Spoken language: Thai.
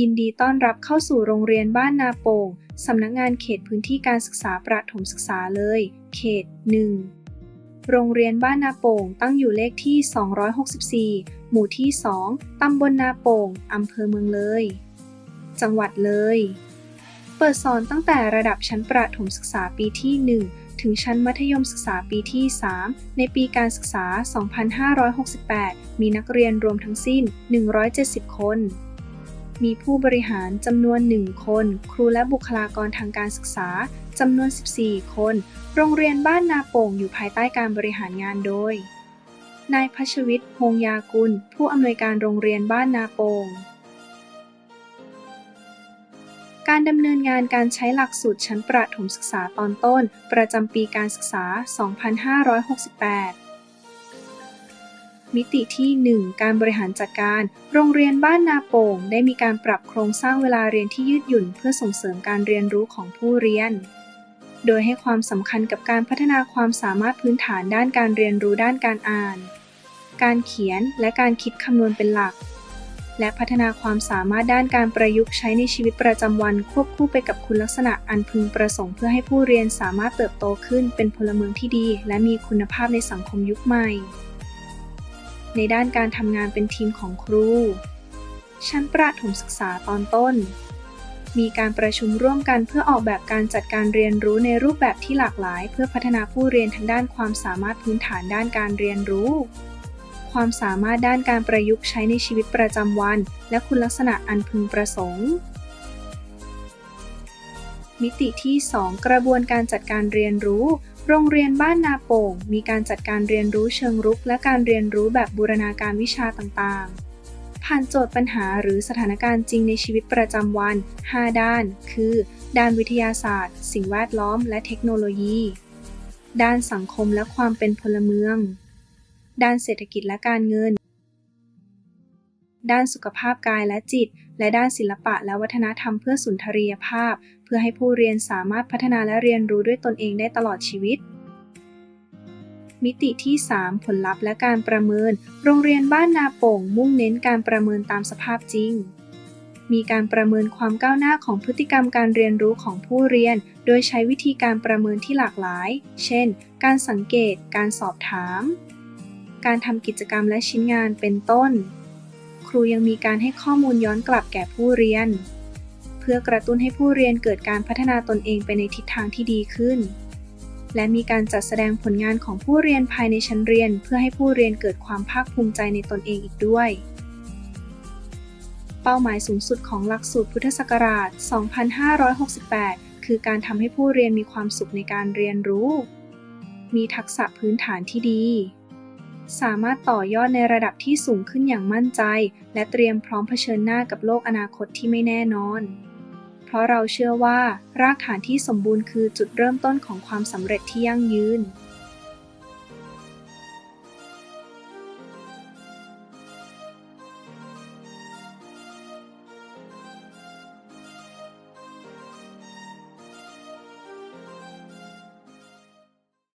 ยินดีต้อนรับเข้าสู่โรงเรียนบ้านนาโป่งสำนักงานเขตพื้นที่การศึกษาประถมศึกษาเลย เขต 1 โรงเรียนบ้านนาโป่งตั้งอยู่เลขที่ 264 หมู่ที่ 2 ตำบลนาโป่งอำเภอเมืองเลย จังหวัดเลย เปิดสอนตั้งแต่ระดับชั้นประถมศึกษาปีที่ 1 ถึงชั้นมัธยมศึกษาปีที่ 3 ในปีการศึกษา 2568 มีนักเรียนรวมทั้งสิ้น 170 คน มีผู้บริหารจำนวน 1 คน ครูและบุคลากรทางการศึกษาจำนวน 14 คน โรงเรียนบ้านนาโป่งอยู่ภายใต้การบริหารงานโดย นายพัชวิทย์ฮงยากุล ผู้อำนวยการโรงเรียนบ้านนาโป่งการดำเนินงานการใช้หลักสูตรชั้นประถมศึกษาตอนต้น ประจำปีการศึกษา 2568 มิติที่ 1 การบริหารจัดการ โรงเรียนบ้านนาโป่ง ได้มีการปรับโครงสร้างเวลาเรียนที่ยืดหยุ่น เพื่อส่งเสริมการเรียนรู้ของผู้เรียน โดยให้ความสำคัญกับการพัฒนาความสามารถพื้นฐานด้านการเรียนรู้ด้านการอ่าน การเขียนและการคิดคำนวณเป็นหลัก และพัฒนาความสามารถด้านการประยุกต์ใช้ในชีวิตประจำวัน ควบคู่ไปกับคุณลักษณะอันพึงประสงค์เพื่อให้ผู้เรียนสามารถเติบโตขึ้นเป็นพลเมืองที่ดี และมีคุณภาพในสังคมยุคใหม่ ในด้านการทำงานเป็นทีมของครู ชั้นประถมศึกษาตอนต้น มีการประชุมร่วมกันเพื่อออกแบบการจัดการเรียนรู้ในรูปแบบที่หลากหลาย เพื่อพัฒนาผู้เรียนทั้งด้านความสามารถพื้นฐานด้านการเรียนรู้ ความสามารถด้านการประยุกต์ใช้ในชีวิตประจำวัน และคุณลักษณะอันพึงประสงค์มิติที่ 2 กระบวนการจัดการเรียนรู้ โรงเรียนบ้านนาโป่งมีการจัดการเรียนรู้เชิงรุก และการเรียนรู้แบบบูรณาการวิชาต่างๆ ผ่านโจทย์ปัญหาหรือสถานการณ์จริงในชีวิตประจำวัน 5 ด้าน คือ ด้านวิทยาศาสตร์ สิ่งแวดล้อม และเทคโนโลยี ด้านสังคมและความเป็นพลเมือง ด้านเศรษฐกิจและการเงิน ด้านสุขภาพกายและจิต และด้านศิลปะและวัฒนธรรมเพื่อสุนทรียภาพ เพื่อให้ผู้เรียนสามารถพัฒนาและเรียนรู้ด้วยตนเองได้ตลอดชีวิตมิติที่ 3 ผลลัพธ์และการประเมิน โรงเรียนบ้านนาโป่ง มุ่งเน้นการประเมินตามสภาพจริง มีการประเมินความก้าวหน้าของพฤติกรรมการเรียนรู้ของผู้เรียน โดยใช้วิธีการประเมินที่หลากหลาย เช่น การสังเกต การสอบถาม การทำกิจกรรมและชิ้นงานเป็นต้น รูยังมีการให้ข้อมูลย้อนกลับแก่ผู้เรียน เพื่อกระตุ้นให้ผู้เรียนเกิดการพัฒนาตนเองไปในทิศทางที่ดีขึ้น และมีการจัดแสดงผลงานของผู้เรียนภายในชั้นเรียน เพื่อให้ผู้เรียนเกิดความภาคภูมิใจในตนเองอีกด้วย เป้าหมายสูงสุดของหลักสูตรพุทธศักราช 2568 คือการทำให้ผู้เรียนมีความสุขในการเรียนรู้ มีทักษะพื้นฐานที่ดี สามารถต่อยอดในระดับที่สูงขึ้นอย่างมั่นใจ และเตรียมพร้อมเผชิญหน้ากับโลกอนาคตที่ไม่แน่นอน เพราะเราเชื่อว่า รากฐานที่สมบูรณ์คือจุดเริ่มต้นของความสำเร็จที่ยั่งยืน